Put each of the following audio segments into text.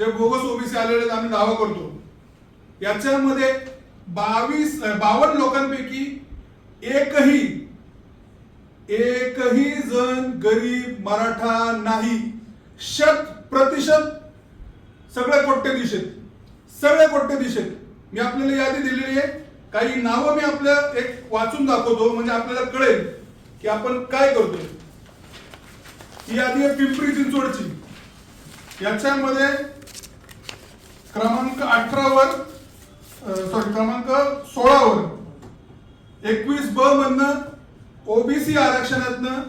जे bogus OBC आलेले आहेत, आम्ही दावा करतो. याच्यामध्ये बावीस बावन्न लोकांपैकी एकही एकही जण गरीब मराठा नाही. शत प्रतिशत सगळे कोट्यधीश आहेत. सगळे कोट्यधीश आहेत. मी आपल्याला यादी दिलेली आहे. काही नावं मी आपल्या एक वाचून दाखवतो म्हणजे आपल्याला कळेल की आपण काय करतो ही यादी आहे पिंपरी चिंचवडची. याच्यामध्ये क्रमांक अठरावर सॉरी क्रमांक सोळावर एकवीस ब मधनं ओबीसी आरक्षणातनं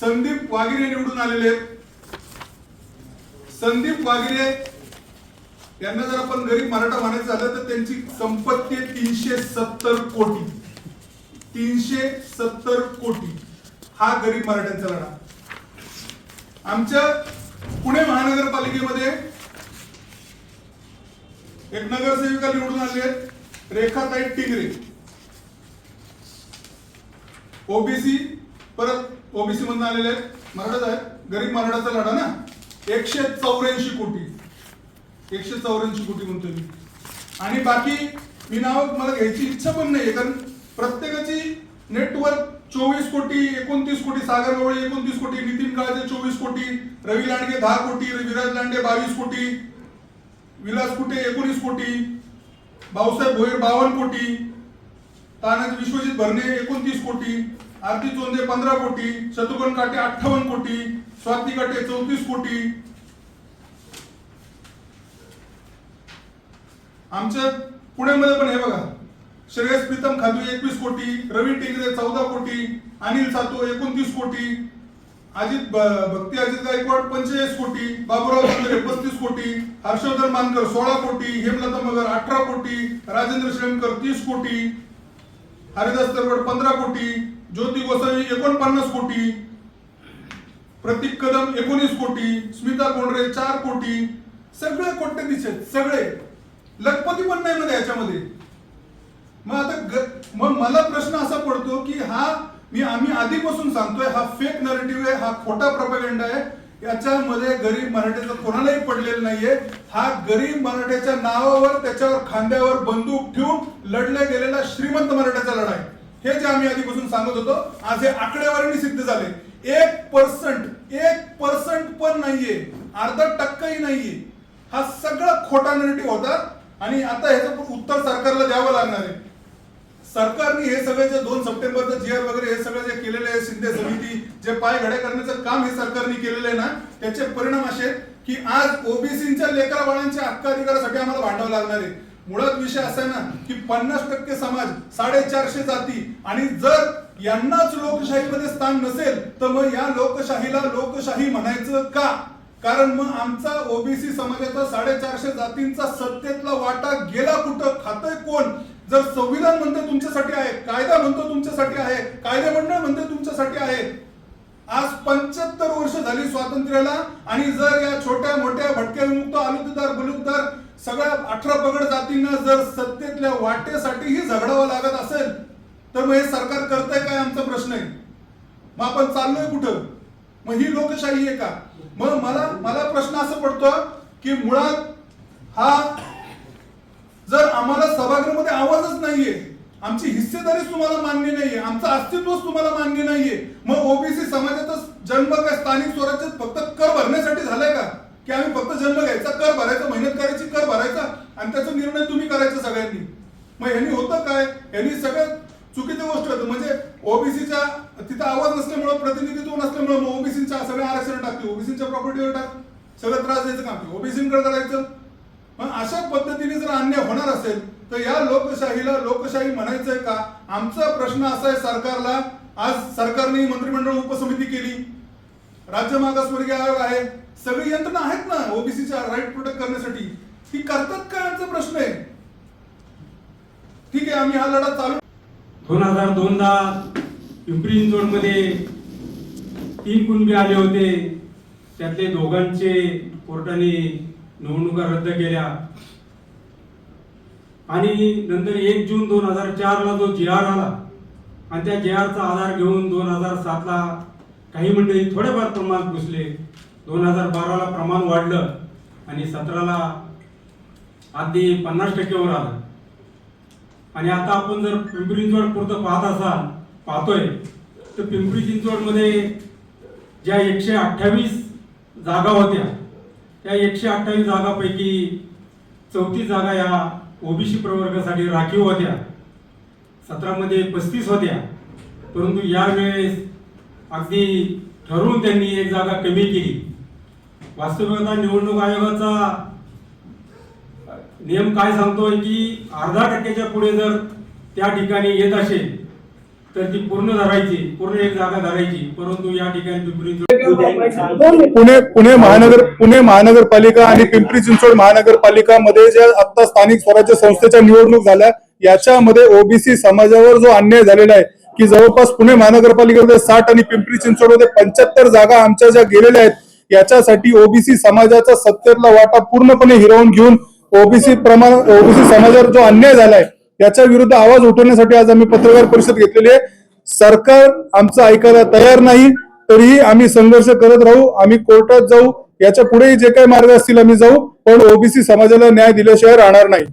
संदीप वागिरे निवडून आलेले आहेत. संदीप वागिरे यांना जर आपण गरीब मराठा म्हणायचं झालं तर त्यांची संपत्ती आहे तीनशे सत्तर कोटी. तीनशे सत्तर कोटी. हा गरीब मराठ्यांचा लढा. आमच्या पुणे महानगरपालिकेमध्ये एक नगरसेविका निवडून आली आहेत. रेखाताई टिंगरे. ओबीसी परत ओबीसी मधून आलेले आहेत. मराठाच आहेत गरीब मराठाचा लढा ना? एकशे चौऱ्याऐंशी कोटी. एकशे चौऱ्याऐंशी कोटी म्हणतोय मी. आणि बाकी मी नाव मला घ्यायची इच्छा पण नाही कारण प्रत्येकाची नेटवर्क चोवीस कोटी एकोणतीस कोटी सागर गवळी एकोणतीस कोटी नितीन काळजे चोवीस कोटी रवी लांडगे दहा कोटी विराज लांडे बावीस कोटी विलास कुटे एकोणीस कोटी भाऊसाहेब भोईर बावन्न कोटी तानाजी विश्वजित भरणे एकोणतीस कोटी आरती चोंदे पंधरा कोटी शत्रुघ्न काटे अठ्ठावन्न कोटी स्वाती काटे चौतीस कोटी. आमच्या पुण्यामध्ये पण हे बघा श्रेयस प्रीतम खादू एकवीस कोटी रवी टिंगरे चौदा कोटी अनिल सातो एकोणतीस कोटी अजित भक्ती अजित गायकवाड पंचेचाळीस कोटी. बाबूराव चंद्रे पस्तीस कोटी. हर्षवर्धन मानकर सोळा कोटी. हेमलता मगर अठरा कोटी. राजेंद्र श्रेमकर तीस कोटी. हरिदास तरवड पंधरा कोटी. ज्योती गोसावी एकोणपन्नास कोटी. प्रतीक कदम एकोणीस कोटी. स्मिता कोंडरे चार कोटी. सगळे कोट्य दिसत सगळे. लखपती पण नाही मध्ये याच्यामध्ये. मग आता ग- मग मला प्रश्न असा पडतो की हा मी आम्ही आधीपासून सांगतोय हा फेक नरेटिव्ह आहे हा खोटा प्रॉपगंडा आहे. याच्यामध्ये गरीब मराठ्याचं कोणालाही पडलेलं नाहीये. हा गरीब मराठ्याच्या नावावर त्याच्यावर खांद्यावर बंदूक ठेवून लढल्या गेलेला श्रीमंत मराठ्याचा लढाई. हे जे आम्ही आधीपासून सांगत होतो आज हे आकडेवारीने सिद्ध झाले. एक पर्सेंट एक पर्सेंट पण नाहीये. अर्धा टक्काही नाहीये. हा सगळा खोटा नरेटिव्ह होता. आणि आता ह्याचं उत्तर सरकारला द्यावं लागणार आहे. सरकारने हे सगळे जे दोन सप्टेंबरचं जी वगैरे हे सगळं जे केलेलं आहे शिंदे समिती जे पाय घड्या करण्याचं काम हे सरकारने केलेलं आहे ना त्याचे परिणाम असे की आज ओबीसीच्या लेकरा बाळांच्या हक्क अधिकारासाठी आम्हाला भांडावं लागणार आहे. मुळात विषय असा आहे ना की पन्नास टक्के समाज साडेचारशे जाती आणि जर यांनाच लोकशाहीमध्ये स्थान नसेल तर मग या लोकशाहीला लोकशाही म्हणायचं का? कारण मग आमचा ओबीसी समाजाचा साडेचारशे जातींचा सत्तेतला वाटा गेला कुठं? खातंय कोण? जर संविधान म्हणते तुमच्यासाठी आहे कायदा म्हणतो तुमच्यासाठी आहे कायदे मंडळ म्हणते तुमच्यासाठी आहे. आज पंच्याहत्तर वर्ष झाली स्वातंत्र्याला आणि जर या छोट्या मोठ्या भटक्या विमुक्त आलुतदार बलुतदार सगळ्या अठरा पगड जातींना जर सत्तेतल्या वाटेसाठीही झगडावं लागत असेल तर मग हे सरकार करतंय काय आमचा प्रश्न आहे? मग आपण चाललोय कुठं? मग ही लोकशाही आहे का? मग मला मला प्रश्न असा पडतो की मुळात हा जर आम्हाला सभागृहामध्ये आवाजच नाहीये. आमची हिस्सेदारीच तुम्हाला मान्य नाहीये. आमचं अस्तित्वच तुम्हाला मान्य नाहीये. मग ओबीसी समाजाचा जन्म काय स्थानिक स्वराज्यात फक्त कर भरण्यासाठी झालाय का? की आम्ही फक्त जन्म घ्यायचा कर भरायचा मेहनत करायची कर भरायचा? आणि त्याचा निर्णय तुम्ही करायचा सगळ्यांनी. मग ह्यांनी होतं काय? यांनी सगळ्यात चुकीची गोष्ट होतं. म्हणजे ओबीसीच्या तिथं आवाज नसल्यामुळं प्रतिनिधित्व नसल्यामुळं मग ओबीसीच्या सगळे आरक्षण टाकते ओबीसीच्या प्रॉपर्टीवर टाक. सगळं त्रास द्यायचं काम. ओबीसीकडे करायचं. मग अशा पद्धतीने जर अन्याय होणार असेल तर या लोकशाहीला लोकशाही म्हणायचंय का? आमचा प्रश्न असा आहे सरकारला. आज सरकारने मंत्रिमंडळ उपसमिती केली. राज्य मागासवर्गीय आयोग आहे. सगळी यंत्रणा आहेत ना ओबीसीच्या राईट प्रोटेक्ट करण्यासाठी. ती करतात का आमचा प्रश्न आहे? ठीक आहे आम्ही हा लढा चालू दोन हजार दोनला पिंपरी मध्ये तीन कुणबे आले होते. त्यातले दोघांचे कोर्टाने निवडणुका रद्द केल्या. आणि नंतर एक जून दोन हजार चारला जो जे आर आला आणि त्या जे आरचा आधार घेऊन दोन हजार सातला काही मंडळी थोडेफार प्रमाणात घुसले. दोन हजार बाराला प्रमाण वाढलं आणि सतराला अगदी पन्नास टक्केवर आलं. आणि आता आपण जर पिंपरी चिंचवड पुरतं पाहत असाल पाहतोय तर पिंपरी चिंचवडमध्ये ज्या एकशे अठ्ठावीस जागा होत्या त्या एकशे अठ्ठावीस जागापैकी चौतीस जागा या ओबीसी प्रवर्गासाठी राखीव होत्या. सतरामध्ये पस्तीस होत्या. परंतु यावेळेस अगदी ठरवून त्यांनी एक जागा कमी केली. वास्तविकता निवडणूक आयोगाचा नियम काय सांगतोय की अर्धा टक्क्याच्या पुढे जर त्या ठिकाणी येत असेल तर ती पूर्ण धरायची पूर्ण एक जागा धरायची. परंतु या ठिकाणी पिंपरी चिंचवड पुणे पुणे महानगर पुणे महानगरपालिका आणि पिंपरी चिंचवड महानगरपालिकामध्ये ज्या आता स्थानिक स्वराज्य संस्थेच्या निवडणूक झाल्या याच्यामध्ये ओबीसी समाजावर जो अन्याय झालेला आहे की जवळपास पुणे महानगरपालिकेमध्ये साठ आणि पिंपरी चिंचवडमध्ये पंच्याहत्तर जागा आमच्या ज्या गेलेल्या आहेत याच्यासाठी ओबीसी समाजाचा सत्तेतला वाटा पूर्णपणे हिरावून घेऊन ओबीसी प्रमाण ओबीसी समाजावर जो अन्याय झालाय याच्या विरुद्ध आवाज उठवण्यासाठी आज आम्ही पत्रकार परिषद घेतलेली आहे. सरकार आमचं ऐकायला तयार नाही तरीही आम्ही संघर्ष करत राहू आम्ही कोर्टात जाऊ याच्या पुढेही जे काही मार्ग असतील आम्ही जाऊ पण ओबीसी समाजाला न्याय दिल्याशिवाय राहणार नाही.